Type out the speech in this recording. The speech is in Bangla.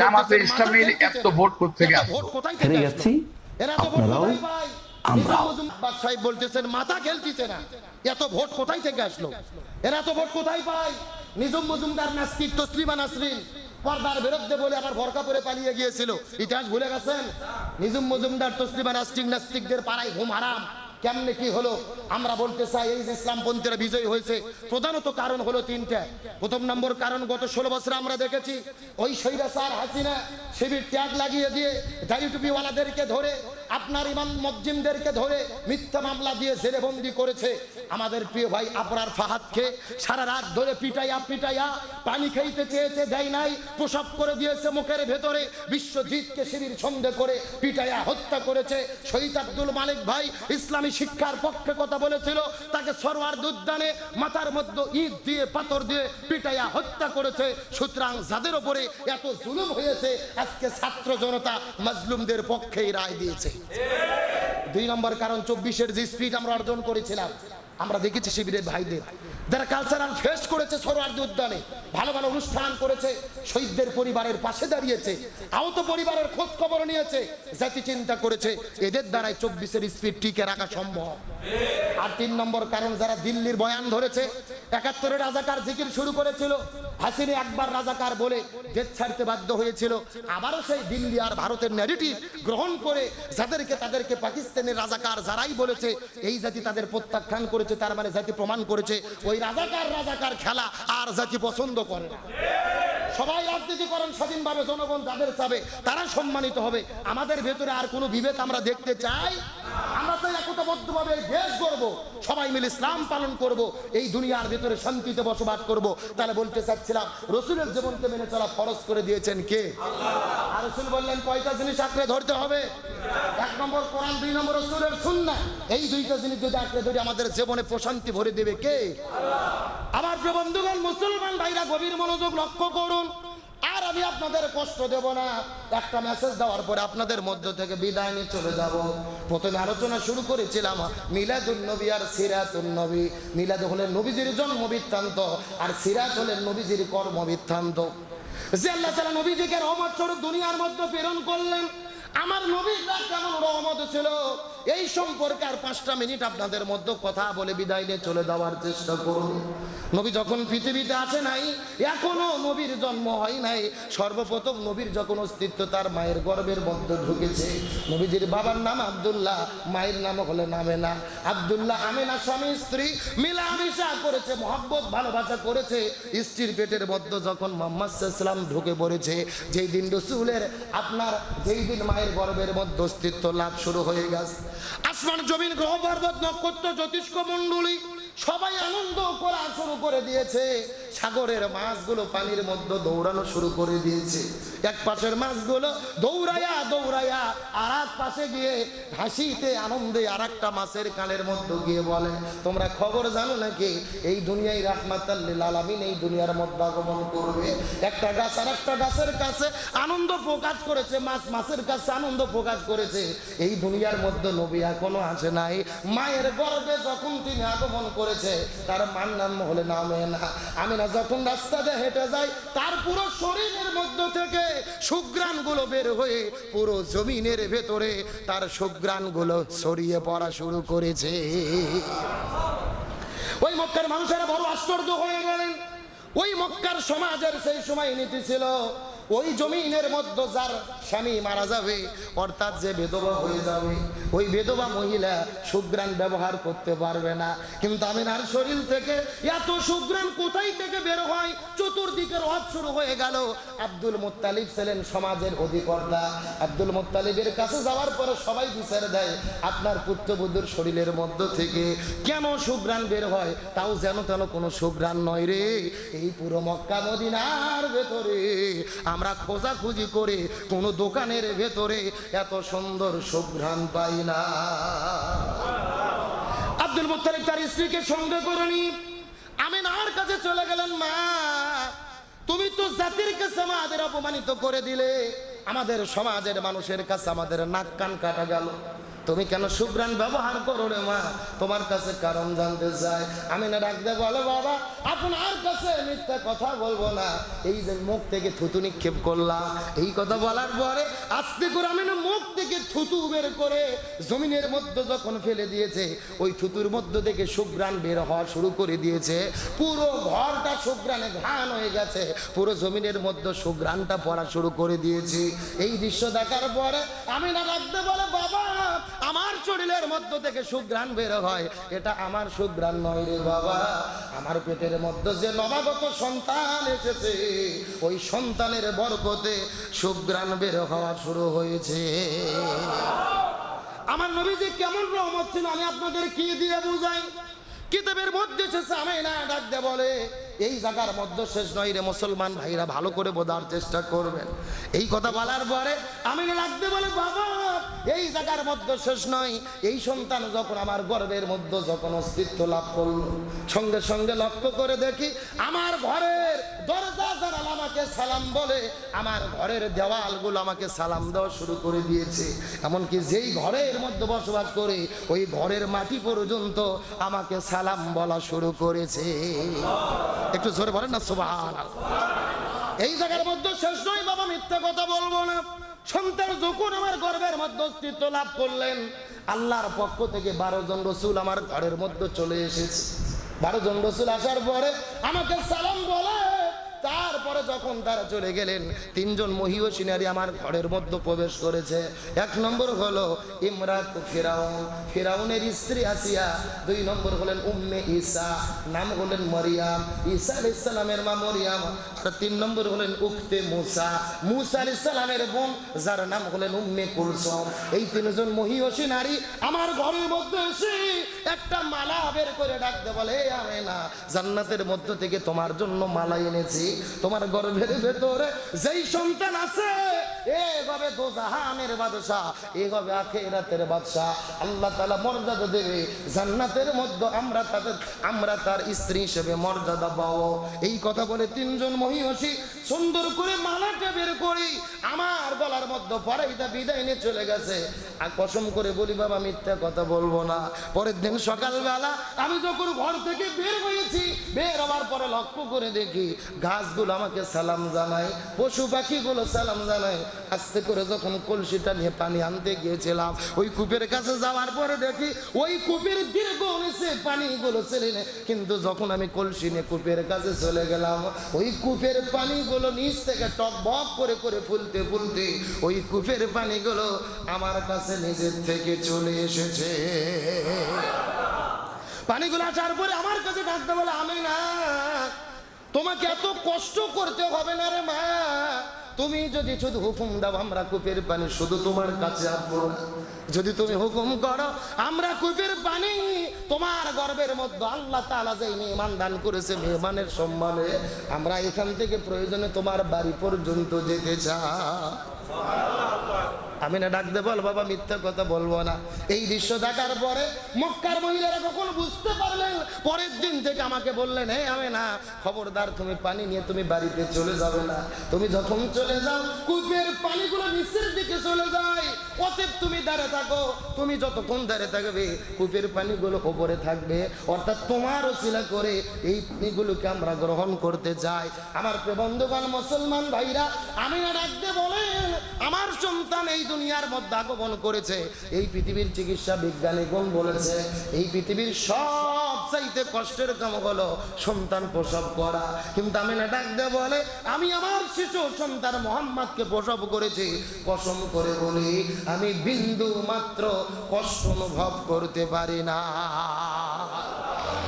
জামাতে ইসলামীর এত ভোট থেকে গেছি। ভোট আপনারাও? কোথায় পায়? আমরাও। নিজাম আব্বাস সাহেব বলতেছেন মাথা খেলতিছে না। এত ভোট কোথায় থেকে আসলো? এরা তো ভোট কোথায় পায়? নিজম মজুমদার নাস্তিক তসলিমা নাসরিন পর্দার বিরুদ্ধে বলে আবার ভরকা করে পালিয়ে গিয়েছিল। ইতিহাস ভুলে গেছেন? নিজম মজুমদার তসলিমা নাস্তিক নাস্তিকদের পাড়ায় ঘুম হারাম। কেমনে কি হলো? আমরা বলতে চাই, এই যে ইসলামপন্থীরা বিজয়ী হয়েছে, প্রধানত কারণ হলো তিনটা। প্রথম নম্বর কারণ, গত ষোলো বছরে আমরা দেখেছি, ওই সৈরা স্যার হাসিনা শিবির ত্যাগ লাগিয়ে দিয়ে দাড়ি টুপিওয়ালাদেরকে ধরে আপনার ইমাম মজ্জিমদেরকে ধরে মিথ্যা মামলা দিয়ে জেলে বন্দি করেছে। আমাদের প্রিয় ভাই আপনার ফাহাদকে সারা রাত ধরে পিটাইয়া পিটাইয়া পানি খাইতে চেয়েছে, দেয় নাই, প্রসব করে দিয়েছে মুখের ভেতরে, বিশ্বজিৎকে শিবির সন্দেহ করে পিটাইয়া হত্যা করেছে। শহীদ আব্দুল মালিক ভাই ইসলামী শিক্ষার পক্ষে কথা বলেছিল, তাকে সরোয়ার উদ্যানে মাথার মধ্যে ইট দিয়ে, পাথর দিয়ে পিটাইয়া হত্যা করেছে। সুতরাং যাদের ওপরে এত জুলুম হয়েছে, আজকে ছাত্র জনতা মাজলুমদের পক্ষেই রায় দিয়েছে। দুই নম্বর কারণ, চব্বিশের যে স্পিড আমরা অর্জন করেছিলাম, আমরা দেখেছি শিবিরের ভাইদের। যারা কালচারাল ফেস্ট করেছে সরোয়ার্দি উদ্যানে, ভালো ভালো অনুষ্ঠান করেছে, শহীদদের পরিবারের পাশে দাঁড়িয়েছে, আহত পরিবারের খোঁজ খবর নিয়েছে, জাতি চিন্তা করেছে, এদের দ্বারাই চব্বিশের স্পিড টিকে রাখা সম্ভব। আর তিন নম্বর কারণ, যারা দিল্লির বয়ান ধরেছে একাত্তরের রাজাকার জিকির শুরু করেছিল। হাসিনে একবার রাজাকার বলে দেশ ছাড়তে বাধ্য হয়েছিল। আবারও সেই দিল্লি আর ভারতের ন্যারেটিভ গ্রহণ করে যাদেরকে তাদেরকে পাকিস্তানের রাজাকার যারাই বলেছে, এই জাতি তাদের প্রত্যাখ্যান করেছে, তার মানে জাতি প্রমাণ করেছে, ওই রাজাকার রাজাকার খেলা আর জাতি পছন্দ করে না। সবাই রাজনীতি করেন, স্বাধীনভাবে জনগণ যাদের চাবে, তারা সম্মানিত হবে। আমাদের ভেতরে আর কোনো বিভেদ আমরা দেখতে চাই? চাই একতাবদ্ধভাবে দেশ গড়বো, সবাই মিলে ইসলাম পালন করব, এই দুনিয়ার ভেতরে শান্তিতে বসবাস করব। তাহলে বলতে চাচ্ছিলাম, রসুলের জীবনকে মেনে চলা ফরজ করে দিয়েছেন কে? আর রসুল বললেন, কয়টা জিনিস আঁকড়ে ধরতে হবে? এক নম্বর কোরআন, দুই নম্বর রসুলের সুন্নাহ। এই দুইটা জিনিস যদি আঁকড়ে ধরে আমাদের জীবনে প্রশান্তি ভরে দেবে কে? আমার বন্ধুগণ, মুসলমান ভাইরা, গভীর মনোযোগ লক্ষ্য করুন। আমি আপনাদের কষ্ট দেব না। একটা মেসেজ দেওয়ার পরে আপনাদের মধ্য থেকে বিদায় নিয়ে চলে যাব। প্রথমে আলোচনা শুরু করেছিলাম মিলাদুল নবী আর সিরাতুল নবী। মিলাদ হলেন নবীজির জন্ম বৃত্তান্ত আর সিরাত হলেন নবীজির কর্ম বৃত্তান্ত যে আল্লাহ তালা নবীজিকে রহমত স্বরূপ দুনিয়ার মধ্যে প্রেরণ করলেন আমার নবীরা কেমন রহমত ছিল, এই সম্পর্কে আর পাঁচটা মিনিট আপনাদের মধ্যে কথা বলে বিদায় নিয়ে চলে যাওয়ার চেষ্টা করুন। নবী যখন পৃথিবীতে আসে নাই, এখনও নবীর জন্ম হয় নাই, সর্বপ্রথম নবীর যখন অস্তিত্ব তার মায়ের গর্বের মধ্যে ঢুকেছে। নবীজির বাবার নাম আব্দুল্লাহ, মায়ের নাম হলো নামেনা। আব্দুল্লাহ আমেনা স্বামী, স্ত্রী মিলামিশা করেছে, মহব্বত, ভালোবাসা করেছে। স্ত্রীর পেটের মধ্যে যখন মোহাম্মদ ইসলাম ঢুকে পড়েছে, যেই দিন রসুলের আপনার, যেই দিন মায়ের গর্ভের মধ্যে অস্তিত্ব লাভ শুরু হয়ে গেছে। আসমান জমিন গ্রহ পর্বত নক্ষত্র জ্যোতিষ্ক করা শুরু করে দিয়েছে। সাগরের মাছগুলো পানির মধ্যে দৌড়ানো শুরু করে দিয়েছে। এক পাশের মাছগুলো দৌড়াইয়া দৌড়াইয়া আর এক পাশে গিয়ে হাসিতে, আনন্দে আর একটা মাছের কালের মধ্যে গিয়ে বলে, তোমরা খবর জানো নাকি? এই দুনিয়ায় রাহমাতাল্লিল আলামিন এই দুনিয়ার মধ্যে আগমন করবে। একটা গাছ আর একটা গাছের কাছে আনন্দ প্রকাশ করেছে, মাছ মাছের কাছে আনন্দ প্রকাশ করেছে। এই দুনিয়ার মধ্যে নবী এখনও আসে নাই। মায়ের গর্বে যখন তিনি আগমন করেছে, তার মার নাম হলে নামে না আমিনা যখন রাস্তা দিয়ে হেঁটে তার পুরো শরীরের মধ্য থেকে বের হয়ে পুরো জমিনের ভেতরে তার সুগ্রাণগুলো ছড়িয়ে পড়া শুরু করেছে। ওই মক্কার মানুষেরা বড় আশ্চর্য হয়ে গেলেন। ওই মক্কার সমাজের সেই সময় নীতি ছিল ওই জমিনের মধ্যে যার স্বামী মারা যাবে, অর্থাৎ যে বেদবা হয়ে যাবে, ওই বেদবা মহিলা সুগ্রাণ ব্যবহার করতে পারবে না। কিন্তু আমিনার শরীর থেকে এত সুগ্রাণ কোথায় থেকে বের হয়? চতুর্দিকে রথ শুরু হয়ে গেল। আব্দুল মুত্তালিব ছিলেন সমাজের অধিকর্তা। আব্দুল মুত্তালিবের কাছে যাওয়ার পরে সবাই বিচার দেয়, আপনার পুত্রবধূর শরীরের মধ্য থেকে কেন সুগ্রাণ বের হয়? তাও যেন তেন কোনো সুগ্রাণ নয় রে। এই পুরো মক্কা মদিনার ভেতরে আমরা খোঁজাখুঁজি করে কোনো দোকানের ভেতরে এত সুন্দর সুঘ্রাণ পাই না। আব্দুল মুত্তালিব তার স্ত্রীকে সঙ্গে করে নি আমিনার কাছে চলে গেলেন, মা, তুমি তো জাতির কাছে আমাদের অপমানিত করে দিলে। আমাদের সমাজের মানুষের কাছে আমাদের নাক কান কাটা গেল। তুমি কেন সুগ্রাণ ব্যবহার করো রে মা? তোমার কাছে কারণ জানতে চাই। আমি না ডাকতে বলো, বাবা, আপনার কাছে মিথ্যা কথা বলব না। এই যে মুখ থেকে থুতু নিক্ষেপ করলাম এই কথা বলার পরে আস্তে করে আমি না মুখ থেকে থুতু বের করে জমিনের মধ্যে যখন ফেলে দিয়েছে, ওই থুতুর মধ্য থেকে সুগ্রাণ বের হওয়া শুরু করে দিয়েছে। পুরো ঘরটা সুগ্রাণে ঘান হয়ে গেছে। পুরো জমিনের মধ্যে সুগ্রাণটা পড়া শুরু করে দিয়েছি। এই দৃশ্য দেখার পরে আমি না রাখতে বলে, বাবা আমার শরীরের মধ্য থেকে সুগ্রাণ বের হয়। এটা আমার সুগ্রাণ নয় রে বাবা। আমার পেটের মধ্যে যে নবাগত সন্তান এসেছে, ওই সন্তানের বরকতে সুগ্রাণ বের হওয়া শুরু হয়েছে। আমার নবী যে কেমন রহমত ছিল, আমি আপনাদের কি দিয়ে বুঝাই? কিতাবের মধ্যে শেষে আমি না ডাক দে বলে, এই জায়গার মধ্যে শেষ নয় রে মুসলমান ভাইরা, ভালো করে বোঝার চেষ্টা করবেন। এই কথা বলার পরে আমি না ডাকতে বলে, বাবা এই জায়গার মধ্যে শেষ নয়। এই সন্তান যখন আমার গর্বের মধ্যে যখন অস্তিত্ব লাভ করল, সঙ্গে সঙ্গে লক্ষ্য করে দেখি, আমার ঘরের দরজা জানাল আমাকে সালাম বলে, আমার ঘরের দেওয়ালগুলো আমাকে সালাম দেওয়া শুরু করে দিয়েছে। এমনকি যেই ঘরের মধ্যে বসবাস করে, ওই ঘরের মাটি পর্যন্ত আমাকে সালাম বলা শুরু করেছে। একটু জোরে বলেন না সুবহান এই জায়গার মধ্যে শেষ নয়, বাবা, মিথ্যা কথা বলব না। সন্তান যখন আমার গর্বের মধ্যে অস্তিত্ব লাভ করলেন, আল্লাহর পক্ষ থেকে বারো জন রসুল আমার ঘরের মধ্যে চলে এসেছে। বারো জন রসুল আসার পরে আমাকে সালাম বলে তারপরে যখন তারা চলে গেলেন, তিনজন মহিষী নারী আমার ঘরের মধ্যে প্রবেশ করেছে। এক নম্বর হলো ইমরাত ফেরাউন। ফেরাউনের স্ত্রী আসিয়া দুই নম্বর হলেন উম্মে ঈসা, নাম হলেন মরিয়াম। ঈসা আলাইহিস সালামের মা মরিয়াম আর তিন নম্বর হলেন উক্তে মুসা। মুসা আলাইহিস সালামের বোন, যার নাম হলেন উম্মে কুলসুম। এই তিনজন মহিষী নারী আমার ঘরের মধ্যে এসে একটা মালা বের করে ডাকতে বলে আমি না জান্নাতের মধ্য থেকে তোমার জন্য মালা এনেছি। তোমার গর্ভের ভেতরে যেই সন্তান আছে এভাবে দোজাহানের বাদশাহ, এভাবে আখেরাতের বাদশাহ। আল্লাহ তাআলা মর্যাদা দেবে। জান্নাতের মধ্যে আমরা তাদের, আমরা তার স্ত্রী হিসেবে মর্যাদা পাবো। এই কথা বলে তিনজন মহিষী সুন্দর করে মালাটা বের করি আমার গলার মধ্যে পরাইটা বিদায় নিয়ে চলে গেছে। আর কসম করে বলি, বাবা, মিথ্যা কথা বলব না। পরের দিন সকালবেলা আমি যখন ঘর থেকে বের হয়েছি, বের হওয়ার পরে লক্ষ্য করে দেখি, গাছগুলো আমাকে সালাম জানায়, পশু পাখিগুলো সালাম জানায়। আস্তে করে যখন কলসিটা নিয়ে পানি আনতে গিয়েছিলাম, ওই কূপের কাছে যাওয়ার পরে দেখি ওই কূপের দীর্ঘ নিচে পানিগুলো ছেলে কিন্তু যখন আমি কলসি নিয়ে কূপের কাছে চলে গেলাম, ওই কূপের পানিগুলো নিচ থেকে টক বক করে করে ফুলতে ফুলতে ওই কূপের পানিগুলো আমার কাছে নিজের থেকে চলে এসেছে। পানিগুলো আসার পরে আমার কাছে ডাকতে বলে আমি না তোমাকে এত কষ্ট করতে হবে না রে মা। তুমি যদি শুধু হুকুম দাও, আমরা কূপের পানি শুধু তোমার কাছে আসব। যদি তুমি হুকুম করো, আমরা কূপের পানি তোমার গর্বের মধ্যে আল্লাহ তাআলা যে মেহমান দান করেছে, মেহমানের সম্মানে আমরা এখান থেকে প্রয়োজনে তোমার বাড়ি পর্যন্ত যেতে চাই আমি না ডাকতে বল, বাবা, মিথ্যা কথা বলব না। এই দৃশ্য দেখার পরে মক্কার মহিলারা কখন বুঝতে পারলেন। পরের দিন থেকে আমাকে বললেন হে আমি না খবরদার, তুমি পানি নিয়ে তুমি বাড়িতে চলে যাবে না। তুমি যখন চলে যাও, কূপের পানিগুলো নিচের দিকে চলে যায়। অতএব তুমি দাঁড়ে থাকো। তুমি যতক্ষণ দাঁড়ে থাকবে, কূপের পানিগুলো ওপরে থাকবে। অর্থাৎ তোমার ওসিলা করে এই পানিগুলোকে আমরা গ্রহণ করতে চাই। আমার বন্ধুগণ, মুসলমান ভাইরা আমি না ডাকতে বলেন, আমার সন্তান এই দুনিয়ার মধ্যে আগমন করেছে। এই পৃথিবীর চিকিৎসা বিজ্ঞানীগণ বলেছে? এই পৃথিবীর সব চাইতে কষ্টের কাম হলো সন্তান প্রসব করা। কিন্তু আমি না ডাকতে বলে, আমি আমার শিশু সন্তান মোহাম্মদকে প্রসব করেছি। কসম করে বলি, আমি বিন্দু মাত্র কষ্ট অনুভব করতে পারি না।